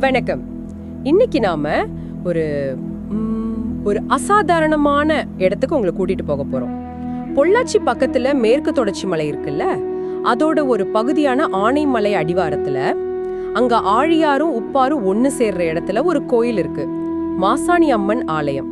வணக்கம். இன்னைக்கு நாம ஒரு ஒரு அசாதாரணமான இடத்துக்கு உங்களை கூட்டிட்டு போக போறோம். பொள்ளாச்சி பக்கத்துல மேற்கு தொடர்ச்சி மலை இருக்குல்ல அதோட ஒரு பகுதியான ஆனைமலை அடிவாரத்துல அங்க ஆழியாரும் உப்பாரும் ஒன்னு சேர்ற இடத்துல ஒரு கோயில் இருக்கு. மாசாணி அம்மன் ஆலயம்.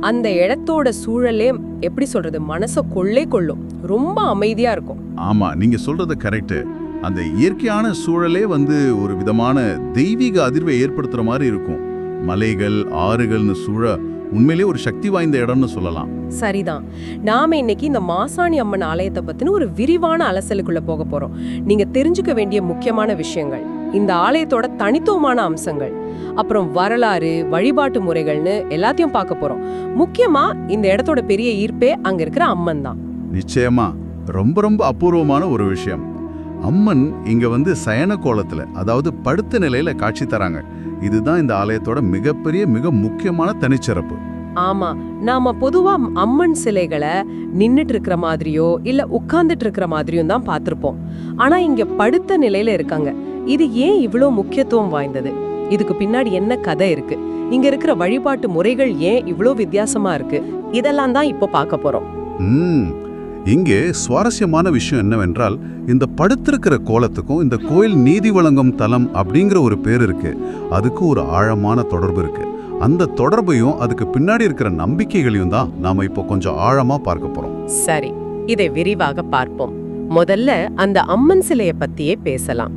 அந்த இடத்தோட சூழலே எப்படி சொல்றது மனச கொள்ளே கொள்ளும். ரொம்ப அமைதியா இருக்கும். ஆமா நீங்க சொல்றது கரெக்ட் அந்த இயற்கையான சூழலே வந்து ஒரு விதமான தெய்வீக அதிர்வை ஏற்படுத்துற மாதிரி இருக்கும். மலைகள் ஆறுகள்னு சூழ உண்மையிலே ஒரு சக்தி வாய்ந்த இடம்னு சொல்லலாம். சரிதான். நாம இன்னைக்கு இந்த மாசாணி அம்மன் ஆலயத்தை பத்தின ஒரு விரிவான அலசலுக்குள்ள போக போறோம். நீங்க தெரிஞ்சுக்க வேண்டிய முக்கியமான விஷயங்கள் இந்த ஆலயத்தோட தனித்துவமான அம்சங்கள் அப்புறம் வரலாறு வழிபாட்டு முறைகள்னு எல்லாத்தையும் பார்க்க போறோம். முக்கியமா இந்த இடத்தோட பெரிய ஈர்ப்பே அங்க இருக்கிற அம்மன் தான். நிச்சயமா. ரொம்ப ரொம்ப அபூர்வமான ஒரு விஷயம். அம்மன் இங்க வந்து சயன கோலத்துல அதாவது படுத்த நிலையில காட்சி தராங்க. இதுதான் இந்த ஆலயத்தோட மிகப்பெரிய மிக முக்கியமான தனிச்சிறப்பு. ஆமா நாம பொதுவா அம்மன் சிலைகளை நின்னுட்டு இருக்கிற மாதிரியோ இல்ல உட்கார்ந்துட்டு இருக்கிற மாதிரியும் தான் பார்த்திருப்போம். ஆனா இங்க படுத்த நிலையில இருக்காங்க. இது ஏன் இவ்ளோ முக்கியத்துவம் வாய்ந்தது? இதுக்கு பின்னாடி என்ன கதை இருக்கு? இங்க இருக்கிற வழிபாட்டு முறைகள் ஏன் இவ்ளோ வித்தியாசமா இருக்கு? இதெல்லாம் தான் இப்போ பார்க்க போறோம். ம் இங்கே சுவாரஸ்யமான விஷயம் என்னவென்றால் இந்த படுத்திருக்கிற கோலத்துக்கும் இந்த கோயில் நீதி வழங்கும் தலம் அப்படிங்கிற ஒரு பேர் இருக்கு. அதுக்கு ஒரு ஆழமான தொடர்பு இருக்கு. அந்த தொடர்பையும் அதுக்கு பின்னாடி இருக்கிற நம்பிக்கைகளையும் தான் நாம இப்போ கொஞ்சம் ஆழமா பார்க்க போறோம். சரி இதை விரிவாக பார்ப்போம். முதல்ல அந்த அம்மன் சிலையை பத்தியே பேசலாம்.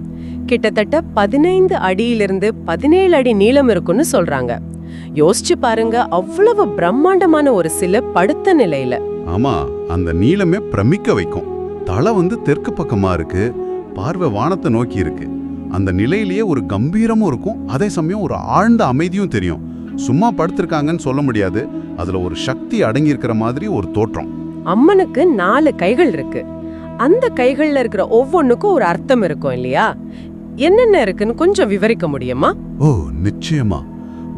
கிட்டத்தட்ட பதினைந்து அடியிலிருந்து பதினேழு அடி நீளம் இருக்குன்னு சொல்றாங்க. யோசிச்சு பாருங்க அவ்வளவு பிரம்மாண்டமான ஒரு சிலை படுத்த நிலையில. ஆமா அந்த நீளமே பிரமிக்க வைக்கும். தலை வந்து தெற்கு பக்கமா இருக்கு பார்வை வானத்தை நோக்கி இருக்கு. அந்த நிலையிலேயே ஒரு கம்பீரமும் இருக்கும் அதே சமயம் ஒரு ஆழ்ந்த அமைதியும் தெரியும். சும்மா படுத்திருக்காங்கன்னு சொல்ல முடியாது அதுல ஒரு சக்தி அடங்கி இருக்கிற மாதிரி ஒரு தோற்றம். அம்மனுக்கு நாலு கைகள் இருக்கு. அந்த கைகள்ல இருக்கிற ஒவ்வொன்னுக்கும் ஒரு அர்த்தம் இருக்கும் இல்லையா? என்னென்ன இருக்குன்னு கொஞ்சம் விவரிக்க முடியுமா? ஓ நிச்சயமா.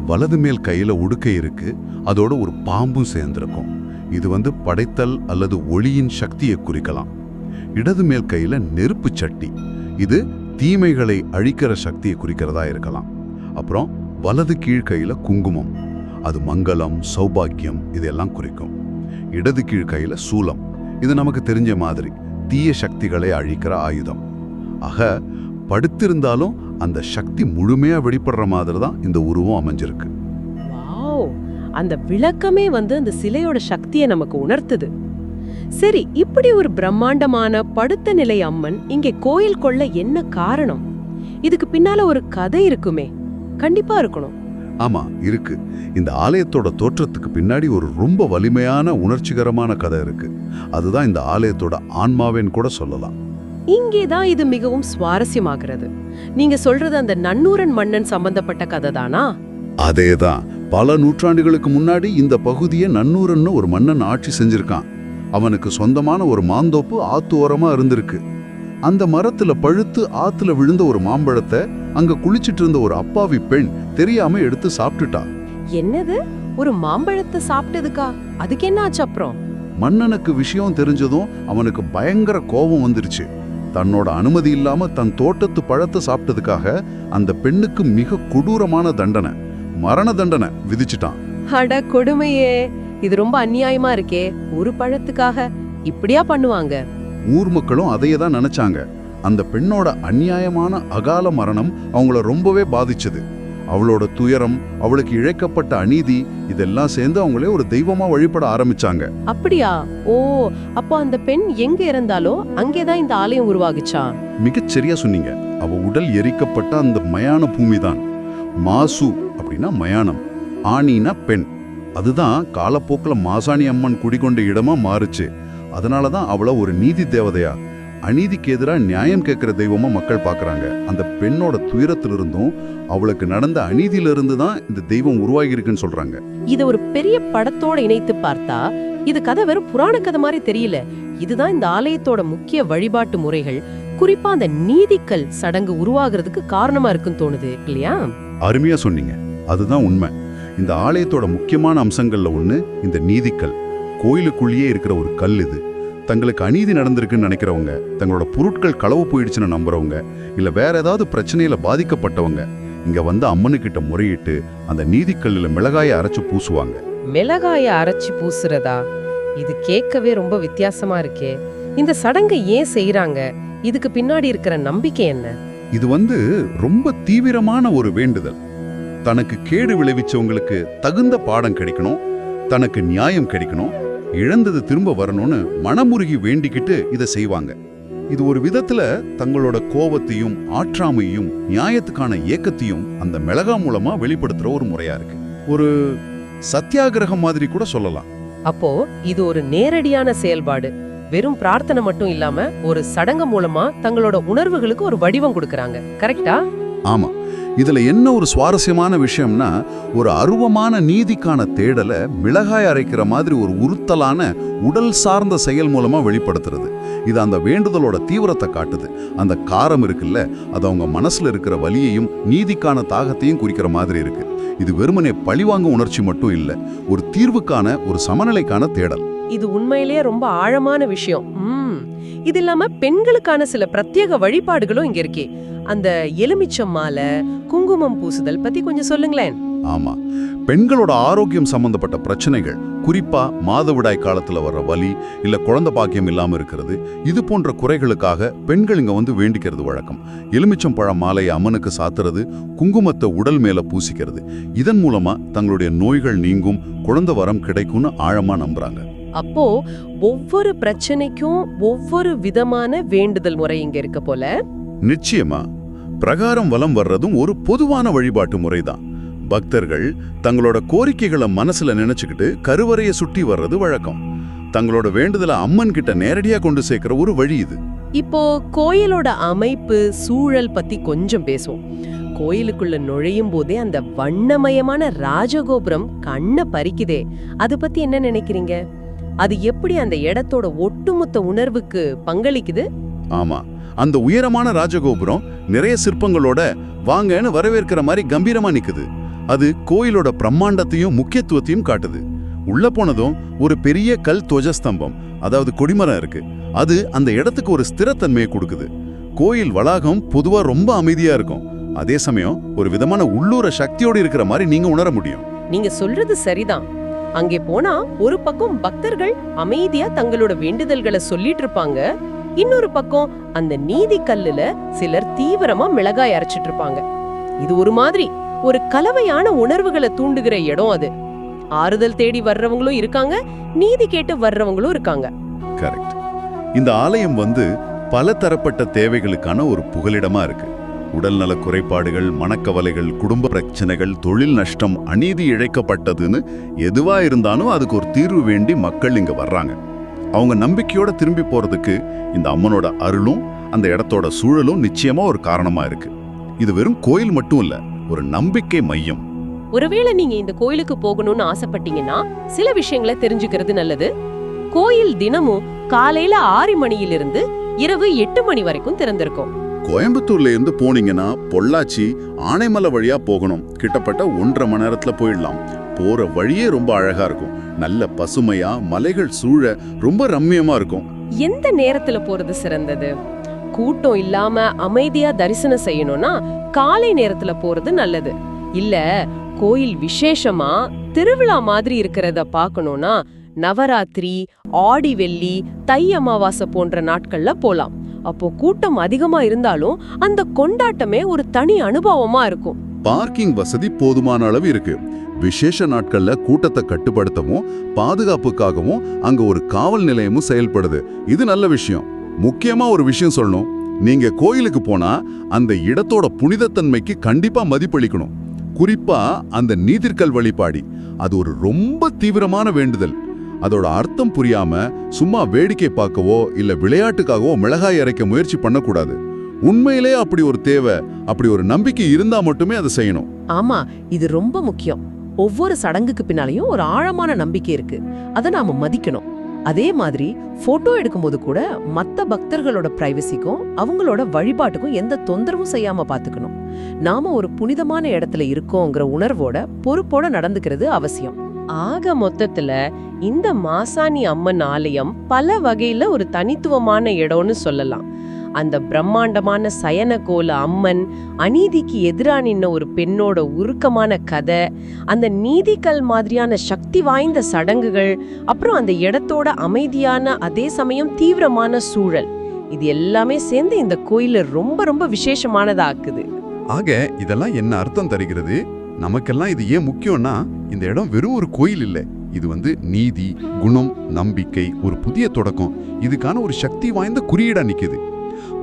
வலது மேல் கையில உடுக்கை இருக்கு அதோட ஒரு பாம்பும் சேர்ந்திருக்கும். இது வந்து படைத்தல் அல்லது ஒளியின் சக்தியை குறிக்கலாம். இடது மேல் கையில நெருப்பு சட்டி. இது தீமைகளை அழிக்கிற சக்தியை குறிக்கிறதா இருக்கலாம். அப்புறம் வலது கீழ் கையில குங்குமம். அது மங்களம் சௌபாக்கியம் இதெல்லாம் குறிக்கும். இடது கீழ் கையில சூலம். இது நமக்கு தெரிஞ்ச மாதிரி தீய சக்திகளை அழிக்கிற ஆயுதம். ஆக படுத்திருந்தாலும் அந்த சக்தி முழுமையாக வெளிப்படுற மாதிரி தான் இந்த உருவம் அமைஞ்சிருக்கு. அந்த விளக்கமே வந்து அந்த சிலையோட சக்தியை நமக்கு உணர்த்துது. சரி இப்படி ஒரு பிரம்மாண்டமான படுத்த நிலை அம்மன் இங்கே கோயில் கொள்ள என்ன காரணம்? இதுக்கு பின்னால ஒரு கதை இருக்குமே. கண்டிப்பா இருக்கணும். ஆமா இருக்கு. இந்த ஆலயத்தோட தோற்றத்துக்கு பின்னாடி ஒரு ரொம்ப வலிமையான உணர்ச்சிகரமான கதை இருக்கு. அதுதான் இந்த ஆலயத்தோட ஆன்மாவேன்னு கூட சொல்லலாம். இங்கேதான் இது மிகவும் சுவாரஸ்யமாகிறது. நீங்க சொல்றது அந்த நன்னூரன் மன்னன் சம்பந்தப்பட்ட கதை தானா அதேதான் பல நூற்றாண்டுகளுக்கு முன்னாடி இந்த பகுதியை நன்னூரன்னு ஒரு மன்னன் ஆட்சி செஞ்சிருக்கான். அவனுக்கு சொந்தமான ஒரு மாந்தோப்பு ஆத்து ஓரமா இருந்திருக்கு. அந்த மரத்துல பழுத்து ஆத்துல விழுந்த ஒரு மாம்பழத்தை அங்க குளிச்சிட்டு இருந்த ஒரு அப்பாவி பெண் தெரியாம எடுத்து சாப்பிட்டுட்டா. என்னது? ஒரு மாம்பழத்தை சாப்பிட்டதுக்கா? அதுக்கு என்ன ஆச்சு அப்புறம்? மன்னனுக்கு விஷயம் தெரிஞ்சதும் அவனுக்கு பயங்கர கோபம் வந்துருச்சு. தன்னோட அனுமதி இல்லாம தன் தோட்டத்து பழத்தை சாப்பிட்டதுக்காக அந்த பெண்ணுக்கு மிக கொடூரமான தண்டனை. மரண தண்டனை விதிச்சிட்டான். அட கொடுமையே. இது ரொம்ப அநியாயமா இருக்கே. ஒரு பழத்துக்காக இப்படியா பண்ணுவாங்க? ஊர் மக்களும் அதையே தான் நினைச்சாங்க. அந்த பெண்ணோட அநியாயமான அகால மரணம் அவங்கள ரொம்பவே பாதிச்சது. அவளோட துயரம் அவளுக்கு இழைக்கப்பட்ட அநீதி இதெல்லாம் சேர்ந்து அவங்களே ஒரு தெய்வமா வழிபட ஆரம்பிச்சாங்க. அப்படியா? ஓ அப்போ அந்த பெண் எங்க இறந்தாலோ அங்கேதான் இந்த ஆலயம் உருவாகுச்சா? மிகச் சரியா சொன்னீங்க. அவ உடல் எரிக்கப்பட்ட அந்த மயான பூமி தான் மாசு அப்படின்னா மயானம் ஆணினா பெண். அதுதான் காலப்போக்கில் மாசாணி அம்மன் குடிகொண்ட இடமா மாறுச்சு. அதனால தான் அவளை ஒரு நீதி தேவதையா அநீதிக்கு எதிராக நியாயம் கேட்கிற தெய்வமா மக்கள் பார்க்கறாங்க. அந்த பெண்ணோட துயரத்திலிருந்தும் அவளுக்கு நடந்த அநீதியிலிருந்து தான் இந்த தெய்வம் உருவாகி இருக்குன்னு சொல்றாங்க. இத ஒரு பெரிய படத்தோட இணைத்து பார்த்தா இது கதை வெறும் புராண கதை மாதிரி தெரியல. இதுதான் இந்த ஆலயத்தோட முக்கிய வழிபாட்டு முறைகள். குறிப்பா அந்த நீதிக்கல் சடங்கு உருவாகிறதுக்கு காரணமா இருக்குன்னு தோணுது இல்லையா? அருமையா சொன்னீங்க. அதுதான் உண்மை. இந்த ஆலயத்தோட முக்கியமான அம்சங்கள்ல ஒண்ணு இந்த நீதிக்கல். கோயிலுக்குள்ளேயே இருக்கிற ஒரு கல் இது. தங்களுக்கு அநீதி நடந்திருக்குன்னு நினைக்கிறவங்க தங்களோட பொருட்கள் களவு போயிடுச்சுன்னு நம்புறவங்க இல்ல வேற ஏதாவது பிரச்சனையில பாதிக்கப்பட்டவங்க இங்க வந்து அம்மனுக்கிட்ட முறையிட்டு அந்த நீதிக்கல்லுல மிளகாயை அரைச்சு பூசுவாங்க. மிளகாய அரைச்சி பூசுறதா? இது கேட்கவே ரொம்ப வித்தியாசமா இருக்கே. இந்த சடங்கை ஏன் செய்யறாங்க இதுக்கு பின்னாடி இருக்கிற நம்பிக்கை என்ன? இது வந்து ரொம்ப தீவிரமான ஒரு வேண்டுதல். தனக்கு கேடு விளைவிச்சவங்களுக்கு தகுந்த பாடம் கிடைக்கணும் தனக்கு நியாயம் கிடைக்கணும் இழந்தது திரும்ப வரணும்னு மனமுருகி வேண்டிக்கிட்டு இதை செய்வாங்க. இது ஒரு விதத்துல தங்களோட கோவத்தையும் ஆற்றாமையும் நியாயத்துக்கான ஏக்கத்தையும் அந்த மிளகா மூலமா வெளிப்படுத்துற ஒரு முறையா இருக்கு. ஒரு சத்தியாகிரகம் மாதிரி கூட சொல்லலாம். அப்போ இது ஒரு நேரடியான செயல்பாடு. வெறும் பிரார்த்தனை மட்டும் இல்லாம ஒரு சடங்கு மூலமா தங்களோட உணர்வுகளுக்கு ஒரு வடிவம் கொடுக்கறாங்க. கரெக்டா ஆமா. இதுல என்ன ஒரு சுவாரஸ்யமான விஷயம்னா ஒரு அருவமான நீதிக்கான தேடலை மிளகாய் அரைக்கிற மாதிரி ஒரு உறுத்தலான உடல் சார்ந்த செயல் மூலமா வெளிப்படுத்துறது. இது அந்த வேண்டுதலோட தீவிரத்தை காட்டுது. அந்த காரம் இருக்குல்ல அது அவங்க மனசுல இருக்கிற வலியையும் நீதிக்கான தாகத்தையும் குறிக்கிற மாதிரி இருக்கு. இது வெறுமனே பழிவாங்கும் உணர்ச்சி மட்டும் இல்லை ஒரு தீர்வுக்கான ஒரு சமநிலைக்கான தேடல். இது உண்மையிலேயே ரொம்ப ஆழமான விஷயம். ம். இது இல்லாம பெண்களுக்கான சில பிரத்யேக வழிபாடுகளும் இங்க இருக்கே. அந்த எலுமிச்சம் மாலை குங்குமம் பூசுதல் பத்தி கொஞ்சம் சொல்லுங்களேன். ஆமா. பெண்களோட ஆரோக்கியம் சம்பந்தப்பட்ட பிரச்சனைகள் குறிப்பா மாதவிடாய் காலத்துல வர்ற வலி இல்ல குழந்தை பாக்கியம் இல்லாம இருக்கிறது இது போன்ற குறைகளுக்காக பெண்கள் இங்க வந்து வேண்டிக்கிறது வழக்கம். எலுமிச்சம் பழ மாலையை அம்மனுக்கு சாத்துறது குங்குமத்தை உடல் மேல பூசிக்கிறது. இதன் மூலமா தங்களுடைய நோய்கள் நீங்கும் குழந்தை வரம் கிடைக்கும்னு ஆழமா நம்புறாங்க. அப்போ ஒவ்வொரு பிரச்சனைக்கும் ஒவ்வொரு விதமான வேண்டுதல் முறை இங்க இருக்க போல. நிச்சயமா பிரகாரம் வலம் வர்றதும் ஒரு பொதுவான வழிபாட்டு முறைதான். பக்தர்கள் தங்களோட கோரிக்கைகளை மனசுல நினைச்சுக்கிட்டு கருவறையை சுட்டி வர்றது வழக்கம். தங்களோட வேண்டுதலை அம்மன் கிட்ட நேரடியா கொண்டு சேர்க்கிற ஒரு வழி இது. இப்போ கோயிலோட அமைப்பு சூழல் பத்தி கொஞ்சம் பேசுவோம். கோயிலுக்குள்ள நுழையும் போதே அந்த வண்ணமயமான ராஜகோபுரம் கண்ணை பறிக்குதே. அது பத்தி என்ன நினைக்கிறீங்க? அது எப்படி அந்த இடத்தோட ஒட்டுமொத்த உணர்வுக்கு பங்களிக்குது? ஆமா. அந்த உயரமான ராஜகோபுரம் நிறைய சிற்பங்களோட வாங்கன்னு வரவேற்கிற மாதிரி கம்பீரமா நிக்குது. அது கோயிலோட பிரம்மாண்டத்தையும் முக்கியத்துவத்தையும் காட்டுது. உள்ள போனதும் ஒரு பெரிய கல் துவஜஸ்தம்பம் அதாவது கொடிமரம் இருக்கு. அது அந்த இடத்துக்கு ஒரு ஸ்திரத்தன்மையை கொடுக்குது. கோயில் வளாகம் பொதுவா ரொம்ப அமைதியா இருக்கும். அதே சமயம் ஒரு விதமான உள்ளூர சக்தியோடு இருக்கிற மாதிரி நீங்க உணர முடியும். நீங்க சொல்றது சரிதான். அங்கே போனா ஒரு பக்கம் பக்தர்கள் அமைதியா தங்களோட வேண்டுதல்களை சொல்லிட்டு இருப்பாங்க இன்னொரு பக்கம் அந்த நீதி கல்லுல சிலர் தீவிரமா மிளகாய் அரைச்சிட்டு இருப்பாங்க. இது ஒரு மாதிரி ஒரு கலவையான உணர்வுகளை தூண்டுகிற இடம் அது. ஆறுதல் தேடி வர்றவங்களும் இருக்காங்க நீதி கேட்டு வர்றவங்களும் இருக்காங்க. கரெக்ட் இந்த ஆலயம் வந்து பல தரப்பட்ட தேவைகளுக்கான ஒரு புகலிடமா இருக்கு. உடல்நல குறைபாடுகள் மனக்கவலைகள் குடும்ப பிரச்சனைகள் தொழில் நஷ்டம் அநீதி இழைக்கப்பட்டதுன்னு எதுவா இருந்தாலும் அதுக்கு ஒரு தீர்வு வேண்டி மக்கள் இங்க வர்றாங்க. அவங்க நம்பிக்கையோட திரும்பி போறதுக்கு இந்த அம்மனோட அருளும் அந்த இடத்தோட சூழலும் நிச்சயமா ஒரு காரணமா இருக்கு. இது வெறும் கோயில் மட்டும் இல்ல ஒரு நம்பிக்கை மையம். ஒருவேளை நீங்க இந்த கோயிலுக்கு போகணும்னு ஆசைப்பட்டீங்கன்னா சில விஷயங்களை தெரிஞ்சுக்கிறது நல்லது. கோயில் தினமும் காலையில ஆறு மணியிலிருந்து இரவு எட்டு மணி வரைக்கும் திறந்திருக்கும். கோயம்புத்தூர்ல இருந்து போனீங்கன்னா பொள்ளாச்சி ஆனைமலை வழியா போகணும். கிட்டத்தட்ட ஒன்றரை மணி நேரத்துல போயிடலாம். போற வழியே ரொம்ப அழகா இருக்கும். நல்ல பசுமையா மலைகள் சூழ ரொம்ப ரம்மியமா இருக்கும். எந்த நேரத்துல போறது சிறந்தது? கூட்டம் இல்லாம அமைதியா தரிசனம் செய்யணும்னா காலை நேரத்துல போறது நல்லது. இல்ல கோயில் விசேஷமா திருவிழா மாதிரி இருக்கிறத பார்க்கணும்னா நவராத்திரி ஆடி வெள்ளி தை அமாவாசை போன்ற நாட்கள்ல போலாம். அப்போ கூட்டம் அதிகமா இருந்தாலும் அந்த கொண்டாட்டமே ஒரு தனி அனுபவமா இருக்கும். பார்க்கிங் வசதி போதுமான அளவு இருக்கு. விசேஷ நாட்கள்ல கூட்டத்தை கட்டுப்படுத்தவும் பாதுகாப்புக்காகவும் அங்க ஒரு காவல் நிலையமும் செயல்படுது. இது நல்ல விஷயம். முக்கியமா ஒரு விஷயம் சொல்லணும். நீங்க கோயிலுக்கு போனா அந்த இடத்தோட புனிதத்தன்மைக்கு கண்டிப்பா மதிப்பளிக்கணும் குறிப்பா அந்த நீதிர்கல் வழிபாடி. அது ஒரு ரொம்ப தீவிரமான வேண்டுதல். அதோட அர்த்தம் புரியாம சும்மா வேடிக்கை பார்க்கவோ இல்ல விளையாட்டுக்காகவோ மிளகாய் அரைக்க முயற்சி பண்ணக்கூடாது. உண்மையிலே அப்படி ஒரு தேவை அப்படி ஒரு நம்பிக்கை இருந்தா மட்டுமே அதை செய்யணும். ஆமா இது ரொம்ப முக்கியம். ஒவ்வொரு சடங்குக்கு பின்னாலையும் ஒரு ஆழமான நம்பிக்கை இருக்கு. அதை நாம மதிக்கணும். அதே மாதிரி போட்டோ எடுக்கும்போது கூட மற்ற பக்தர்களோட பிரைவசிக்கும் அவங்களோட வழிபாட்டுக்கும் எந்த தொந்தரவும் செய்யாம பாத்துக்கணும். நாம ஒரு புனிதமான இடத்துல இருக்கோங்கிற உணர்வோட பொறுப்போட நடந்துக்கிறது அவசியம். ஆக மொத்தத்துல இந்த மாசாணி அம்மன் ஆலயம் பல வகையில ஒரு தனித்துவமான இடம்னு சொல்லலாம். அந்த பிரம்மாண்டமான சயனகோல அம்மன் அநீதிக்கு எதிராக நின்ன ஒரு பெண்ணோட உருக்கமான கதை அந்த நீதிக்கல் மாதிரியான சக்தி வாய்ந்த சடங்குகள் அப்புறம் அந்த இடத்தோட அமைதியான அதே சமயம் தீவிரமான சூழல். இது எல்லாமே சேர்ந்து இந்த கோயில ரொம்ப ரொம்ப விசேஷமானதாக்குது. ஆக இதெல்லாம் என்ன அர்த்தம் தருகிறது? நமக்கெல்லாம் இது ஏன் முக்கியம்னா இந்த இடம் வெறும் ஒரு கோயில் இல்லை. இது வந்து நீதி குணம் நம்பிக்கை ஒரு புதிய தொடக்கம். இதுக்கான ஒரு சக்தி வாய்ந்த குறியீடா நிக்குது.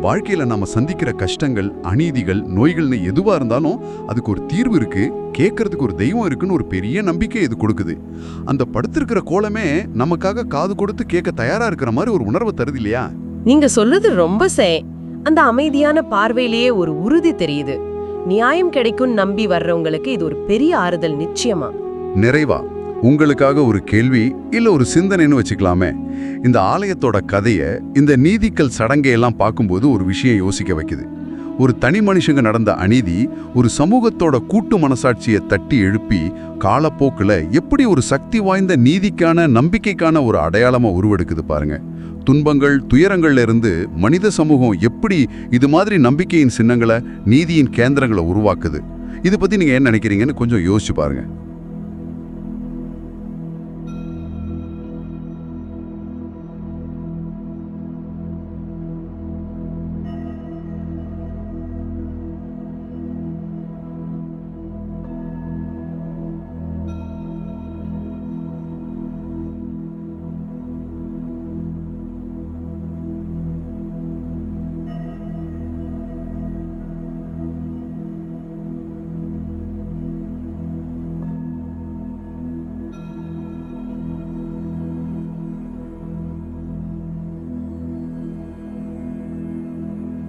வாழ்க்கையில நாம சந்திக்கிற கஷ்டங்கள் அநீதிகள் நோய்கள்னு எதுவா இருந்தாலும் அதுக்கு ஒரு தீர்வு இருக்கு கேட்கறதுக்கு ஒரு தெய்வம் இருக்குன்னு ஒரு பெரிய நம்பிக்கை இது கொடுக்குது. அந்த படுத்திருக்கிற கோலமே நமக்காக காது கொடுத்து கேட்க தயாரா இருக்கிற மாதிரி ஒரு உணர்வை தருது இல்லையா? நீங்க சொல்றது ரொம்ப சே அந்த அமைதியான பார்வையிலேயே ஒரு உறுதி தெரியுது. நியாயம் கிடைக்கும் நம்பி வர்றவங்களுக்கு இது ஒரு பெரிய ஆறுதல் நிச்சயமா. நிறைவா? உங்களுக்காக ஒரு கேள்வி இல்லை ஒரு சிந்தனைன்னு வச்சுக்கலாமே. இந்த ஆலயத்தோட கதையை இந்த நீதிக்கல் சடங்கையெல்லாம் பார்க்கும்போது ஒரு விஷயம் யோசிக்க வைக்குது. ஒரு தனி மனுஷங்க நடந்த அநீதி ஒரு சமூகத்தோட கூட்டு மனசாட்சியை தட்டி எழுப்பி காலப்போக்கில் எப்படி ஒரு சக்தி வாய்ந்த நீதிக்கான நம்பிக்கைக்கான ஒரு அடையாளமாக உருவெடுக்குது பாருங்க. துன்பங்கள் துயரங்கள்ல இருந்து மனித சமூகம் எப்படி இது மாதிரி நம்பிக்கையின் சின்னங்களை நீதியின் கேந்திரங்களை உருவாக்குது. இதை பற்றி நீங்கள் என்ன நினைக்கிறீங்கன்னு கொஞ்சம் யோசிச்சு பாருங்கள்